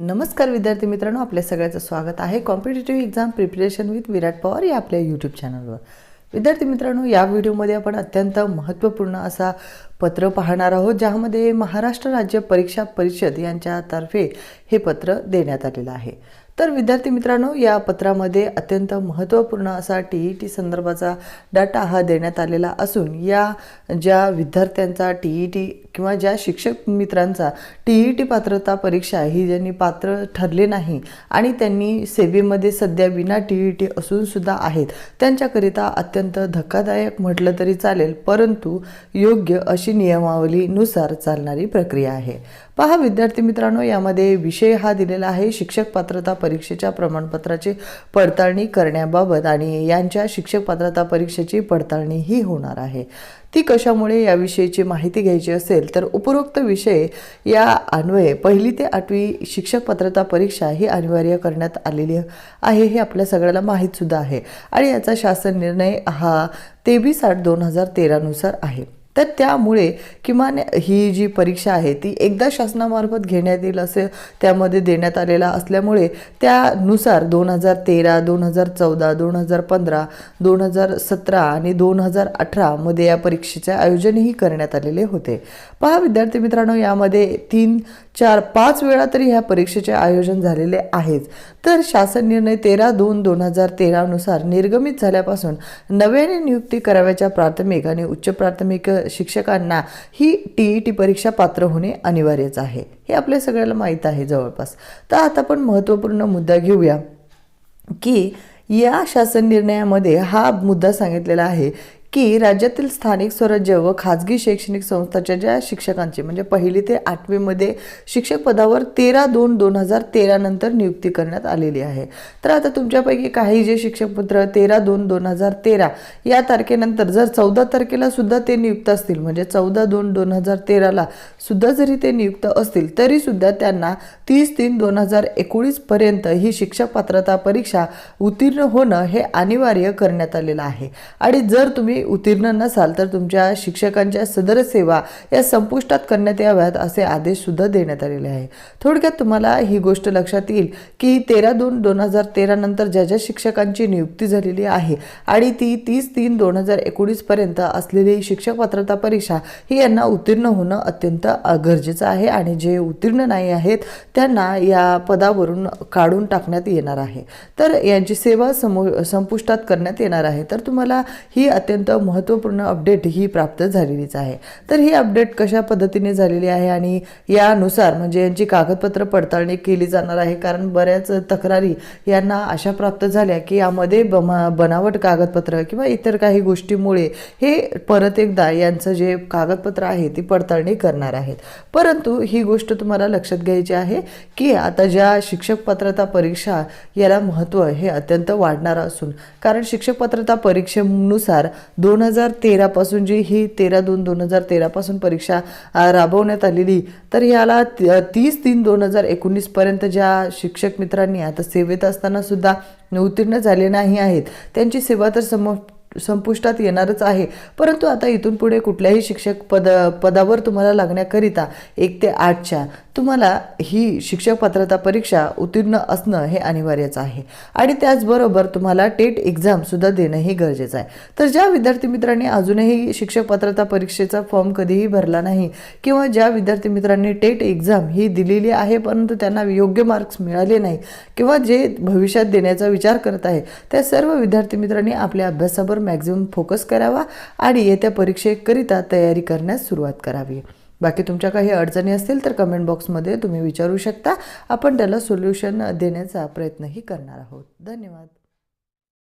नमस्कार विद्यार्थी मित्रांनो आपल्या सगळ्याचं स्वागत आहे. Competitive exam preparation with Virat Pawar या आपल्या यूट्यूब चॅनलवर विद्यार्थी मित्रांनो या व्हिडिओमध्ये आपण अत्यंत महत्त्वपूर्ण असा पत्र पाहणार आहोत ज्यामध्ये महाराष्ट्र राज्य परीक्षा परिषद यांच्यातर्फे हे पत्र देण्यात आलेलं आहे. तर विद्यार्थी मित्रांनो या पत्रामध्ये अत्यंत महत्त्वपूर्ण असा टी ई टी संदर्भाचा डाटा हा देण्यात आलेला असून या ज्या विद्यार्थ्यांचा टी ई टी किंवा ज्या शिक्षक मित्रांचा टी ई टी पात्रता परीक्षा ही ज्यांनी पात्र ठरले नाही आणि त्यांनी सेवेमध्ये सध्या विना टी ई टी असूनसुद्धा आहेत त्यांच्याकरिता अत्यंत धक्कादायक म्हटलं तरी चालेल परंतु योग्य अशी नियमावलीनुसार चालणारी प्रक्रिया आहे. पहा विद्यार्थी मित्रांनो यामध्ये विषय हा दिलेला आहे. शिक्षक पात्रता परीक्षेच्या प्रमाणपत्राची पडताळणी करण्याबाबत आणि यांच्या शिक्षक पात्रता परीक्षेची पडताळणीही होणार आहे. ती कशामुळे याविषयीची माहिती घ्यायची असेल तर उपरोक्त विषय या अन्वये पहिली ते आठवी शिक्षक पात्रता परीक्षा ही अनिवार्य करण्यात आलेली आहे हे आपल्या सगळ्याला माहीतसुद्धा आहे. आणि याचा शासन निर्णय हा तेवीस आठ दोन हजार तेरानुसार आहे. तर त्यामुळे किमान ही जी परीक्षा आहे ती एकदा शासनामार्फत घेण्यात येईल असे त्यामध्ये देण्यात आलेला असल्यामुळे त्यानुसार दोन हजार तेरा दोन हजार चौदा दोन हजार पंधरा दोन हजार सतरा आणि दोन हजार अठरामध्ये या परीक्षेचे आयोजनही करण्यात आलेले होते. पहा विद्यार्थी मित्रांनो यामध्ये तीन चार पाच वेळा तरी ह्या परीक्षेचे आयोजन झालेले आहेच तर शासन निर्णय तेरा दोन दोन हजार तेरानुसार निर्गमित झाल्यापासून नव्याने नियुक्ती कराव्याच्या प्राथमिक आणि उच्च प्राथमिक शिक्षकांना ही टी ई टी परीक्षा पात्र होणे अनिवार्यच आहे. हे आपल्या सगळ्याला माहीत आहे जवळपास. तर आता आपण महत्त्वपूर्ण मुद्दा घेऊया की या शासन निर्णयामध्ये हा मुद्दा सांगितलेला आहे की राज्यातील स्थानिक स्वराज्य व खाजगी शैक्षणिक संस्थाच्या ज्या शिक्षकांची म्हणजे पहिली ते आठवीमध्ये शिक्षक पदावर तेरा दोन दोन हजार तेरानंतर नियुक्ती करण्यात आलेली आहे. तर आता तुमच्यापैकी काही जे शिक्षकपत्र तेरा दोन दोन हजार तेरा या तारखेनंतर जर चौदा तारखेला सुद्धा ते नियुक्त असतील म्हणजे चौदा दोन दोन हजार तेराला सुद्धा जरी ते नियुक्त असतील तरी सुद्धा त्यांना तीस तीन दोन हजार एकोणीसपर्यंत ही शिक्षक पात्रता परीक्षा उत्तीर्ण होणं हे अनिवार्य करण्यात आलेलं आहे. आणि जर तुम्ही उत्तीर्ण नसाल तर तुमच्या शिक्षकांच्या सदर सेवा या संपुष्टात करण्यात याव्यात असे आदेश सुद्धा देण्यात आलेले आहे. थोडक्यात तुम्हाला ही गोष्ट लक्षात येईल की तेरा दोन दोन हजार तेरा नंतर ज्या ज्या शिक्षकांची नियुक्ती झालेली आहे आणि ती तीस तीन दोन हजार एकोणीस पर्यंत असलेली शिक्षक पात्रता परीक्षा ही यांना उत्तीर्ण होणं अत्यंत गरजेचं आहे आणि जे उत्तीर्ण नाही आहेत त्यांना या पदावरून काढून टाकण्यात येणार आहे. तर यांची सेवा समो संपुष्टात करण्यात येणार आहे. तर तुम्हाला ही अत्यंत महत्त्वपूर्ण अपडेट ही प्राप्त झालेलीच आहे. तर ही अपडेट कशा पद्धतीने झालेली आहे आणि यानुसार म्हणजे यांची कागदपत्र पडताळणी केली जाणार आहे कारण बऱ्याच तक्रारी यांना अशा प्राप्त झाल्या की यामध्ये बमा बनावट कागदपत्र किंवा इतर काही गोष्टीमुळे हे परत एकदा यांचं जे कागदपत्र आहे ती पडताळणी करणार आहेत. परंतु ही गोष्ट तुम्हाला लक्षात घ्यायची आहे की आता ज्या शिक्षक पात्रता परीक्षा याला महत्त्व हे अत्यंत वाढणारं असून कारण शिक्षक पात्रता परीक्षेनुसार दोन हजार तेरापासून जी ही तेरा दोन दोन हजार तेरापासून परीक्षा राबवण्यात आलेली तर याला तीस तीन दोन हजार एकोणीसपर्यंत ज्या शिक्षक मित्रांनी आता सेवेत असताना सुद्धा उत्तीर्ण झाले नाही आहेत. त्यांची सेवा तर सम संपुष्टात येणारच आहे. परंतु आता इथून पुढे कुठल्याही शिक्षक पद पदावर तुम्हाला लागण्याकरिता एक ते आठच्या तुम्हाला ही शिक्षक पात्रता परीक्षा उत्तीर्ण असणं हे अनिवार्यच आहे. आणि त्याचबरोबर तुम्हाला टेट एक्झामसुद्धा देणंही गरजेचं आहे. तर ज्या विद्यार्थी मित्रांनी अजूनही शिक्षक पात्रता परीक्षेचा फॉर्म कधीही भरला नाही किंवा ज्या विद्यार्थी मित्रांनी टेट एक्झाम ही दिलेली आहे परंतु त्यांना योग्य मार्क्स मिळाले नाही किंवा जे भविष्यात देण्याचा विचार करत आहे त्या सर्व विद्यार्थी मित्रांनी आपल्या अभ्यासावर मॅक्झिमम फोकस करावा आणि येत्या परीक्षेकरिता तयारी करण्यास सुरुवात करावी. बाकी तुमच्या काही अडचणी असतील तर कमेंट बॉक्समध्ये तुम्ही विचारू शकता. आपण त्याला सोल्युशन देण्याचा प्रयत्नही करणार आहोत. धन्यवाद.